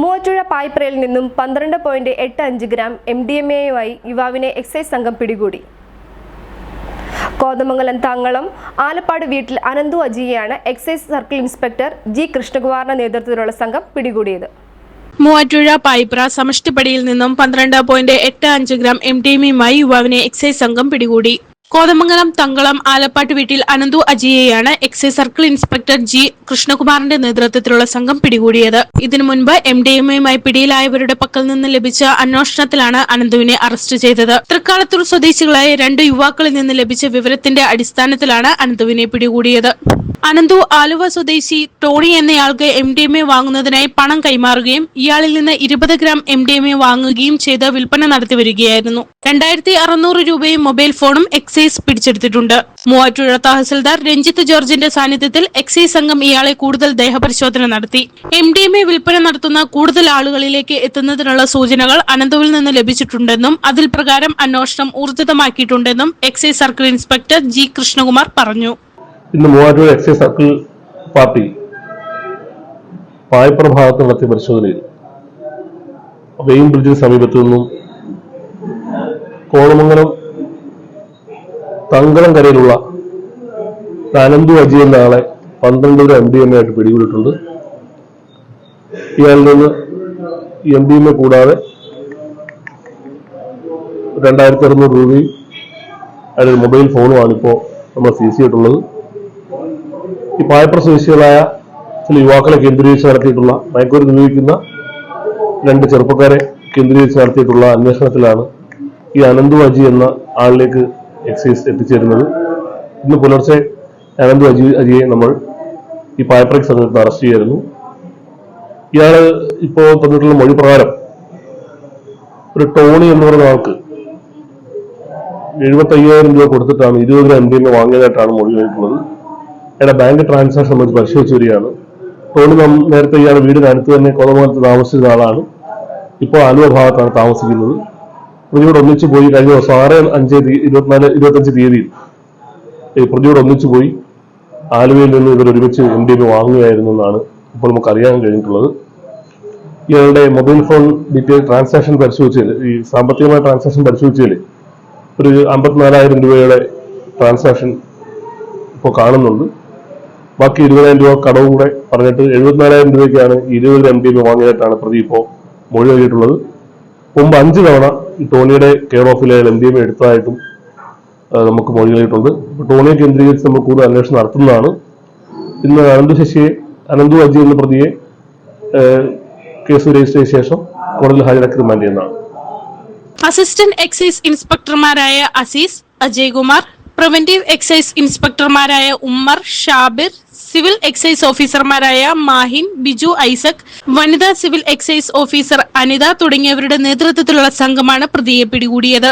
മൂവാറ്റുഴ പായ്പ്രയിൽ നിന്നും പന്ത്രണ്ട് പോയിന്റ് എട്ട് അഞ്ച് ഗ്രാം എം ഡി എം എയുമായി യുവാവിനെ എക്സൈസ് സംഘം പിടികൂടി. കോതമംഗലം താങ്കളം ആലപ്പാട് വീട്ടിൽ അനന്തു അജിയെയാണ് എക്സൈസ് സർക്കിൾ ഇൻസ്പെക്ടർ ജി കൃഷ്ണകുമാറിന്റെ നേതൃത്വത്തിലുള്ള സംഘം പിടികൂടിയത്. മൂവാറ്റുഴ പായിപ്ര സമഷ്ടിപ്പടിയിൽ നിന്നും പന്ത്രണ്ട് പോയിന്റ് എട്ട് അഞ്ച് ഗ്രാം എം ഡി യുവാവിനെ എക്സൈസ് സംഘം പിടികൂടി. കോതമംഗലം തങ്കളം ആലപ്പാട്ട് വീട്ടിൽ അനന്തു അജിയെയാണ് എക്സൈസ് സർക്കിൾ ഇൻസ്പെക്ടർ ജി കൃഷ്ണകുമാറിന്റെ നേതൃത്വത്തിലുള്ള സംഘം പിടികൂടിയത്. ഇതിനു മുൻപ് എം ഡി എമ്മയുമായി പിടിയിലായവരുടെ പക്കൽ നിന്ന് ലഭിച്ച അന്വേഷണത്തിലാണ് അനന്തുവിനെ അറസ്റ്റ് ചെയ്തത്. തൃക്കാലത്തൂർ സ്വദേശികളായ രണ്ട് യുവാക്കളിൽ നിന്ന് ലഭിച്ച വിവരത്തിന്റെ അടിസ്ഥാനത്തിലാണ് അനന്തുവിനെ പിടികൂടിയത്. അനന്തു ആലുവ സ്വദേശി ടോണി എന്നയാൾക്ക് എം ഡി എം എ വാങ്ങുന്നതിനായി പണം കൈമാറുകയും ഇയാളിൽ നിന്ന് ഇരുപത് gram M D M A വാങ്ങുകയും ചെയ്ത് വിൽപ്പന നടത്തി വരികയായിരുന്നു. രണ്ടായിരത്തി അറുന്നൂറ് രൂപയും മൊബൈൽ ഫോണും എക്സൈസ് പിടിച്ചെടുത്തിട്ടുണ്ട്. മൂവാറ്റുപുഴ തഹസിൽദാർ രഞ്ജിത്ത് ജോർജിന്റെ സാന്നിധ്യത്തിൽ എക്സൈസ് സംഘം ഇയാളെ കൂടുതൽ ദേഹപരിശോധന നടത്തി. എം ഡി എം എ വിൽപ്പന നടത്തുന്ന കൂടുതൽ ആളുകളിലേക്ക് എത്തുന്നതിനുള്ള സൂചനകൾ അനന്തുവിൽ നിന്ന് ലഭിച്ചിട്ടുണ്ടെന്നും അതിൽ പ്രകാരം അന്വേഷണം ഊർജിതമാക്കിയിട്ടുണ്ടെന്നും excise circle inspector G Krishnakumar പറഞ്ഞു. ഇന്ന് Moovattur excise circle party Payappura ഭാഗത്ത് നടത്തിയ പരിശോധനയിൽ വെയിൻ ബ്രിഡ്ജിന് സമീപത്തു നിന്നും കോളമംഗലം തങ്കളം കരയിലുള്ള അനന്തു അജി എന്ന ആളെ പന്ത്രണ്ട് ഒരു എം ഡി എം എ ആയിട്ട് പിടികൂടിയിട്ടുണ്ട്. ഇയാളിൽ നിന്ന് എം ഡി എം എ കൂടാതെ രണ്ടായിരത്തി അറുന്നൂറ് രൂപയും അതിൽ മൊബൈൽ ഫോണുമാണ് ഇപ്പോൾ നമ്മൾ സീസ് ചെയ്തിട്ടുള്ളത് ഈ പായപ്ര സ്വദേശികളായ ചില യുവാക്കളെ കേന്ദ്രീകരിച്ച് നടത്തിയിട്ടുള്ള മയക്കൂരിൽ ഉപയോഗിക്കുന്ന രണ്ട് ചെറുപ്പക്കാരെ കേന്ദ്രീകരിച്ച് നടത്തിയിട്ടുള്ള അന്വേഷണത്തിലാണ് ഈ അനന്തു അജി എന്ന ആളിലേക്ക് എക്സൈസ് എത്തിച്ചേരുന്നത്. ഇന്ന് പുലർച്ചെ അനന്തു അജി അജിയെ നമ്മൾ ഈ പായപ്രയ്ക്ക് സമയത്ത് അറസ്റ്റ് ചെയ്യായിരുന്നു. ഇയാൾ ഇപ്പോൾ തന്നിട്ടുള്ള മൊഴി പ്രകാരം ഒരു ടോണി എന്ന് പറയുന്ന ആൾക്ക് എഴുപത്തി അയ്യായിരം രൂപ കൊടുത്തിട്ടാണ് ഇരുപത് ഗ്രാം എം വാങ്ങിയതായിട്ടാണ് മൊഴി കഴിഞ്ഞിട്ടുള്ളത് അയാളുടെ ബാങ്ക് ട്രാൻസാക്ഷൻ സംബന്ധിച്ച് പരിശോധിച്ച് വരികയാണ്. അതുകൊണ്ട് നാം നേരത്തെ ഇയാളുടെ വീടിനടുത്ത് തന്നെ കൊലപാതകത്ത് താമസിച്ചിരുന്ന ആളാണ്. ഇപ്പോൾ ആലുവ ഭാഗത്താണ് താമസിക്കുന്നത്. പ്രതിയോട് ഒന്നിച്ചു പോയി കഴിഞ്ഞ ദിവസം ആറ് അഞ്ച് ഇരുപത്തിനാല് ഇരുപത്തഞ്ച് തീയതിയിൽ പ്രതിയോട് ഒന്നിച്ചു പോയി ആലുവയിൽ നിന്ന് ഇവർ ഒരുമിച്ച് എം ഡി എം വാങ്ങുകയായിരുന്നു എന്നാണ് ഇപ്പോൾ നമുക്ക് അറിയാൻ കഴിഞ്ഞിട്ടുള്ളത്. ഇയാളുടെ മൊബൈൽ ഫോൺ ഡീറ്റെയിൽ ട്രാൻസാക്ഷൻ പരിശോധിച്ചാൽ ഈ സാമ്പത്തികമായ ട്രാൻസാക്ഷൻ പരിശോധിച്ചാൽ ഒരു അമ്പത്തിനാലായിരം രൂപയുടെ ട്രാൻസാക്ഷൻ ഇപ്പോൾ കാണുന്നുണ്ട്. ബാക്കി ഇരുപതായിരം രൂപ കടവും കൂടെ പറഞ്ഞിട്ട് എഴുപത്തിനാലായിരം രൂപയ്ക്കാണ് ഇരുപത് എം ഡി ബി വാങ്ങിയതായിട്ടാണ് പ്രതി ഇപ്പോൾ മൊഴി നൽകിയിട്ടുള്ളത്. മുമ്പ് അഞ്ച് തവണ ടോണിയുടെ കെയർ ഓഫിലെ എം ഡി എം എടുത്തതായിട്ടും നമുക്ക് മൊഴി നൽകിയിട്ടുണ്ട്. ടോണിയെ കേന്ദ്രീകരിച്ച് നമ്മൾ കൂടുതൽ അന്വേഷണം നടത്തുന്നതാണ്. ഇന്ന് അനന്തു ശശിയെ അനന്തു അജി എന്ന പ്രതിയെ കേസ് രജിസ്റ്റർ ചെയ്ത ശേഷം കോടതിയിൽ ഹാജരാക്കി റിമാൻഡ് ചെയ്യുന്നതാണ്. അസിസ്റ്റന്റ് എക്സൈസ് ഇൻസ്പെക്ടർമാരായ അസീസ് അജയ്കുമാർ പ്രിവന്റീവ് എക്സൈസ് ഇൻസ്പെക്ടർമാരായ ഉമ്മർ ഷാബിർ സിവിൽ എക്സൈസ് ഓഫീസർമാരായ മാഹിൻ ബിജു ഐസക് വനിതാ സിവിൽ എക്സൈസ് ഓഫീസർ അനിത തുടങ്ങിയവരുടെ നേതൃത്വത്തിലുള്ള സംഘമാണ് പ്രതിയെ പിടികൂടിയത്.